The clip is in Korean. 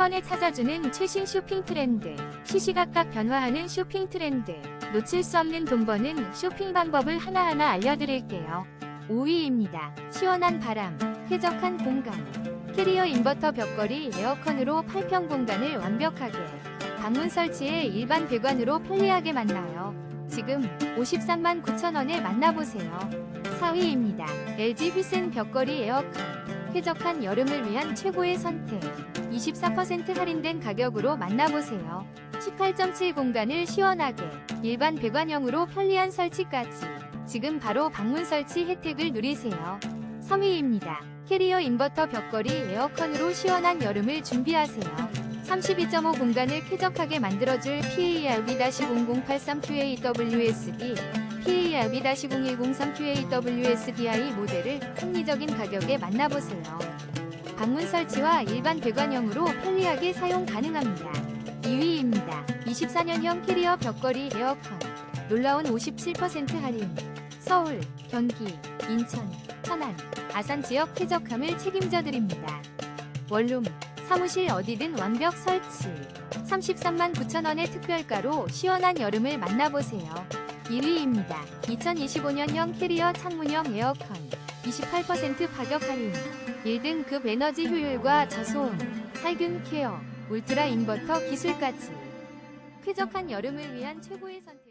번에 찾아주는 최신 쇼핑 트렌드, 시시각각 변화하는 쇼핑 트렌드, 놓칠 수 없는 돈 버는 쇼핑 방법을 하나하나 알려드릴게요. 5위입니다. 시원한 바람, 쾌적한 공간. 캐리어 인버터 벽걸이 에어컨으로 8평 공간을 완벽하게. 방문 설치에 일반 배관으로 편리하게 만나요. 지금 53만 9천원에 만나보세요. 4위입니다. LG 휘센 벽걸이 에어컨. 쾌적한 여름을 위한 최고의 선택. 24% 할인된 가격으로 만나보세요. 18.7 공간을 시원하게, 일반 배관형으로 편리한 설치까지. 지금 바로 방문 설치 혜택을 누리세요. 3위입니다. 캐리어 인버터 벽걸이 에어컨으로 시원한 여름을 준비하세요. 32.5 공간을 쾌적하게 만들어줄 PARB-0083QAWSD, PARB-0103QAWSDI 모델을 합리적인 가격에 만나보세요. 방문 설치와 일반 배관형으로 편리하게 사용 가능합니다. 2위입니다. 24년형 캐리어 벽걸이 에어컨. 놀라운 57% 할인. 서울, 경기, 인천, 천안, 아산 지역 쾌적함을 책임져 드립니다. 원룸, 사무실 어디든 완벽 설치. 33만 9천원의 특별가로 시원한 여름을 만나보세요. 1위입니다. 2025년형 캐리어 창문형 에어컨. 28% 가격 할인. 1등급 에너지 효율과 저소음, 살균 케어, 울트라 인버터 기술까지. 쾌적한 여름을 위한 최고의 선택.